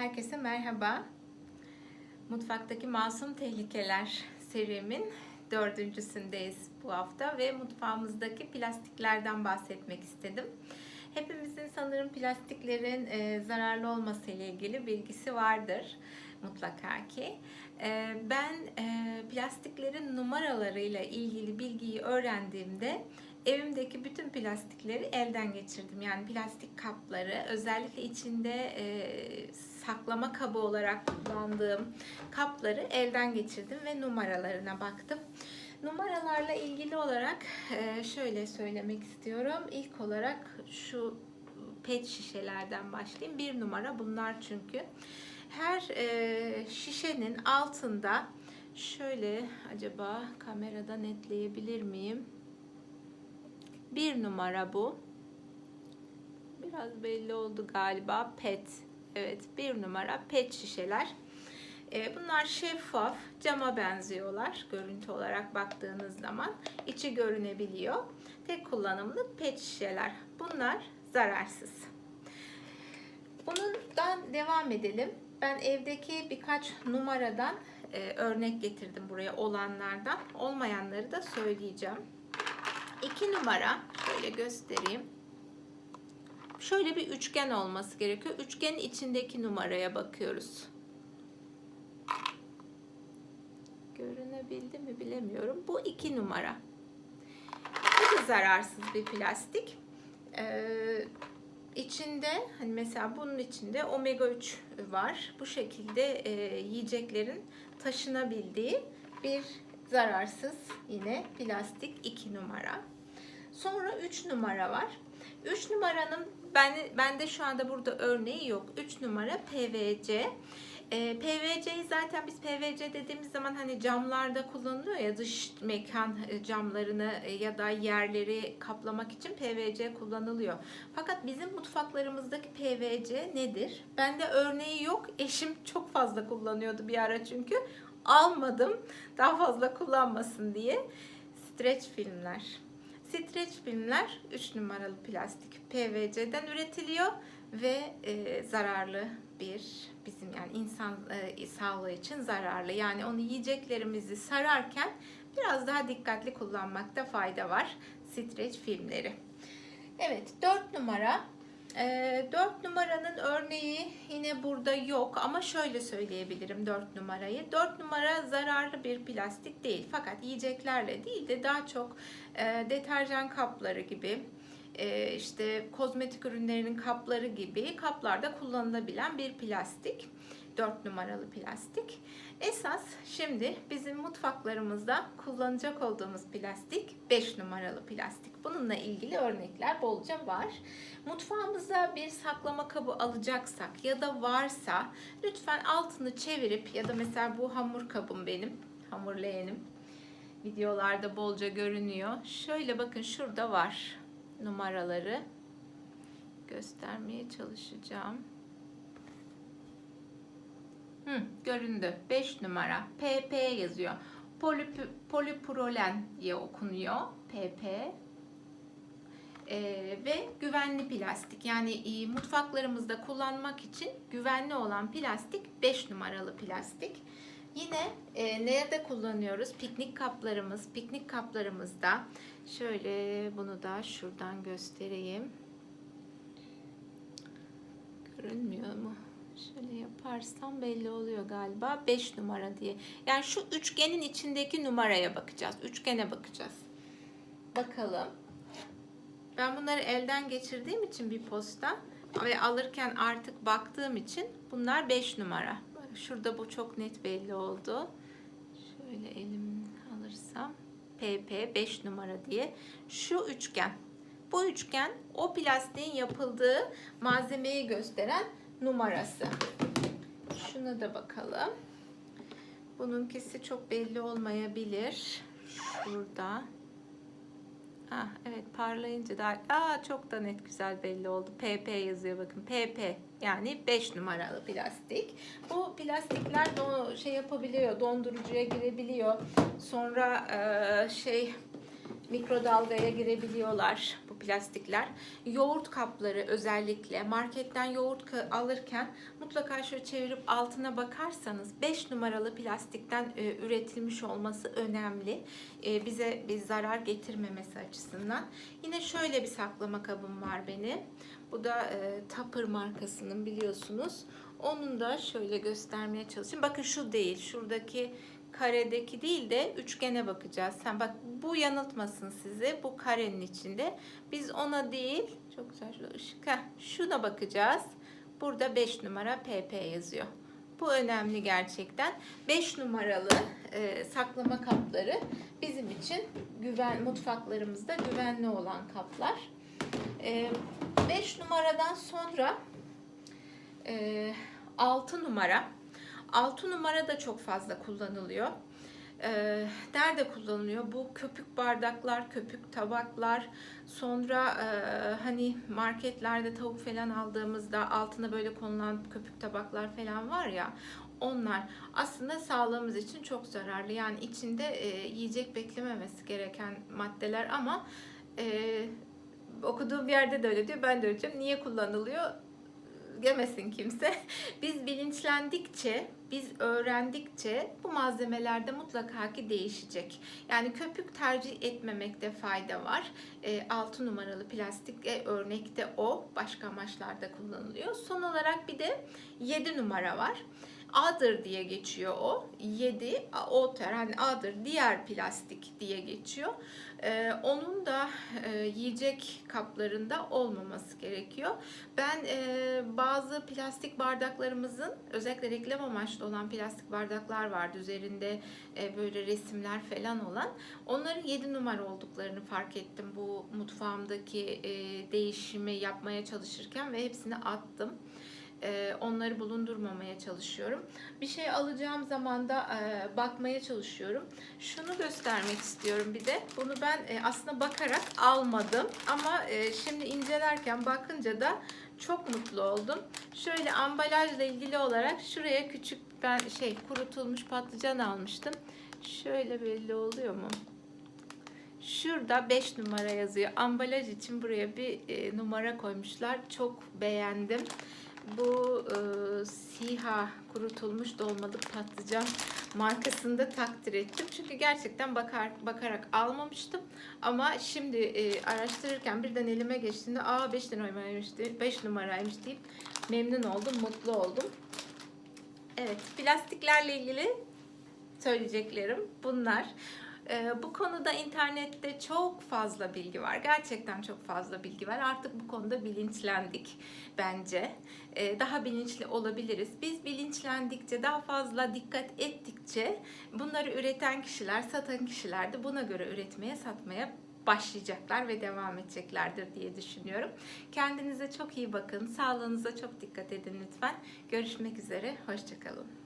Herkese merhaba. Mutfaktaki Masum Tehlikeler serimin dördüncüsündeyiz bu hafta ve mutfağımızdaki plastiklerden bahsetmek istedim. Hepimizin sanırım plastiklerin e, zararlı olması ile ilgili bilgisi vardır mutlaka ki. E, ben e, plastiklerin numaralarıyla ilgili bilgiyi öğrendiğimde evimdeki bütün plastikleri elden geçirdim. Yani plastik kapları özellikle içinde e, saklama kabı olarak kullandığım kapları elden geçirdim ve numaralarına baktım. Numaralarla ilgili olarak e, şöyle söylemek istiyorum. İlk olarak şu pet şişelerden başlayayım. Bir numara bunlar çünkü. Her e, şişenin altında şöyle acaba kamerada netleyebilir miyim? Bir numara bu. Biraz belli oldu galiba. Pet. Evet bir numara pet şişeler. Ee, bunlar şeffaf, cama benziyorlar görüntü olarak baktığınız zaman. içi görünebiliyor. Tek kullanımlık pet şişeler. Bunlar zararsız. Bundan devam edelim. Ben evdeki birkaç numaradan e, örnek getirdim buraya olanlardan. Olmayanları da söyleyeceğim. 2 numara şöyle göstereyim. Şöyle bir üçgen olması gerekiyor. Üçgenin içindeki numaraya bakıyoruz. Görünebildi mi bilemiyorum. Bu 2 numara. Bu da zararsız bir plastik. Ee, içinde hani mesela bunun içinde omega 3 var. Bu şekilde e, yiyeceklerin taşınabildiği bir zararsız yine plastik 2 numara. Sonra 3 numara var. 3 numaranın ben bende şu anda burada örneği yok. 3 numara PVC. E, PVC'yi zaten biz PVC dediğimiz zaman hani camlarda kullanılıyor ya dış mekan camlarını ya da yerleri kaplamak için PVC kullanılıyor. Fakat bizim mutfaklarımızdaki PVC nedir? Bende örneği yok. Eşim çok fazla kullanıyordu bir ara çünkü. Almadım daha fazla kullanmasın diye. Stretch filmler. Stretch filmler 3 numaralı plastik PVC'den üretiliyor ve e, zararlı bir bizim yani insan e, sağlığı için zararlı. Yani onu yiyeceklerimizi sararken biraz daha dikkatli kullanmakta fayda var stretch filmleri. Evet 4 numara e, 4 numaranın örneği yine burada yok ama şöyle söyleyebilirim 4 numarayı. 4 numara zararlı bir plastik değil fakat yiyeceklerle değil de daha çok e, deterjan kapları gibi e, işte kozmetik ürünlerinin kapları gibi kaplarda kullanılabilen bir plastik. 4 numaralı plastik. Esas şimdi bizim mutfaklarımızda kullanacak olduğumuz plastik 5 numaralı plastik. Bununla ilgili örnekler bolca var. Mutfağımıza bir saklama kabı alacaksak ya da varsa lütfen altını çevirip ya da mesela bu hamur kabım benim, hamur leğenim. Videolarda bolca görünüyor. Şöyle bakın şurada var numaraları. Göstermeye çalışacağım. Hı, göründü. 5 numara. PP yazıyor. Polip poliprolen diye okunuyor. PP. Ee, ve güvenli plastik. Yani e, mutfaklarımızda kullanmak için güvenli olan plastik 5 numaralı plastik. Yine e, nerede kullanıyoruz? Piknik kaplarımız, piknik kaplarımızda. Şöyle bunu da şuradan göstereyim. Görünmüyor mu? Şöyle yaparsam belli oluyor galiba. 5 numara diye. Yani şu üçgenin içindeki numaraya bakacağız. Üçgene bakacağız. Bakalım. Ben bunları elden geçirdiğim için bir posta ve alırken artık baktığım için bunlar 5 numara. Şurada bu çok net belli oldu. Şöyle elim alırsam PP 5 numara diye. Şu üçgen. Bu üçgen o plastiğin yapıldığı malzemeyi gösteren numarası. Şuna da bakalım. Bununkisi çok belli olmayabilir. Şurada. Ah, evet parlayınca daha Aa, çok da net güzel belli oldu. PP yazıyor bakın. PP yani 5 numaralı plastik. Bu plastikler do şey yapabiliyor, dondurucuya girebiliyor. Sonra e, şey mikrodalgaya girebiliyorlar plastikler. Yoğurt kapları özellikle marketten yoğurt alırken mutlaka şöyle çevirip altına bakarsanız 5 numaralı plastikten e, üretilmiş olması önemli. E, bize bir zarar getirmemesi açısından. Yine şöyle bir saklama kabım var benim. Bu da e, Tupper markasının biliyorsunuz. Onun da şöyle göstermeye çalışayım. Bakın şu değil. Şuradaki karedeki değil de üçgene bakacağız. Sen bak bu yanıltmasın sizi. Bu karenin içinde. Biz ona değil. Çok güzel şurada ışık. Heh, şuna bakacağız. Burada 5 numara PP yazıyor. Bu önemli gerçekten. 5 numaralı e, saklama kapları bizim için güven mutfaklarımızda güvenli olan kaplar. 5 numaradan sonra 6 numara. 6 numara da çok fazla kullanılıyor. Ee, nerede kullanılıyor? Bu köpük bardaklar, köpük tabaklar, sonra e, hani marketlerde tavuk falan aldığımızda altına böyle konulan köpük tabaklar falan var ya onlar aslında sağlığımız için çok zararlı. Yani içinde e, yiyecek beklememesi gereken maddeler ama e, okuduğum yerde de öyle diyor. Ben de öyle diyorum. Niye kullanılıyor? Demesin kimse. Biz bilinçlendikçe, biz öğrendikçe bu malzemelerde mutlaka ki değişecek. Yani köpük tercih etmemekte fayda var. E, 6 numaralı plastik e, örnekte o. Başka amaçlarda kullanılıyor. Son olarak bir de 7 numara var. A'dır diye geçiyor o. 7 outer hani A'dır diğer plastik diye geçiyor. Ee, onun da e, yiyecek kaplarında olmaması gerekiyor. Ben e, bazı plastik bardaklarımızın özellikle reklam amaçlı olan plastik bardaklar vardı. Üzerinde e, böyle resimler falan olan. Onların 7 numara olduklarını fark ettim bu mutfağımdaki e, değişimi yapmaya çalışırken ve hepsini attım e, onları bulundurmamaya çalışıyorum. Bir şey alacağım zaman da e, bakmaya çalışıyorum. Şunu göstermek istiyorum bir de. Bunu ben e, aslında bakarak almadım ama şimdi incelerken bakınca da çok mutlu oldum. Şöyle ambalajla ilgili olarak şuraya küçük ben şey kurutulmuş patlıcan almıştım. Şöyle belli oluyor mu? Şurada 5 numara yazıyor. Ambalaj için buraya bir numara koymuşlar. Çok beğendim. Bu e, Siha kurutulmuş dolmalık patlıcan markasını da takdir ettim. Çünkü gerçekten bakar bakarak almamıştım. Ama şimdi e, araştırırken birden elime geçtiğinde aa 5 numaraymış, 5 numaraymış deyip memnun oldum, mutlu oldum. Evet, plastiklerle ilgili söyleyeceklerim bunlar. Ee, bu konuda internette çok fazla bilgi var. Gerçekten çok fazla bilgi var. Artık bu konuda bilinçlendik bence. Ee, daha bilinçli olabiliriz. Biz bilinçlendikçe, daha fazla dikkat ettikçe bunları üreten kişiler, satan kişiler de buna göre üretmeye, satmaya başlayacaklar ve devam edeceklerdir diye düşünüyorum. Kendinize çok iyi bakın. Sağlığınıza çok dikkat edin lütfen. Görüşmek üzere. Hoşçakalın.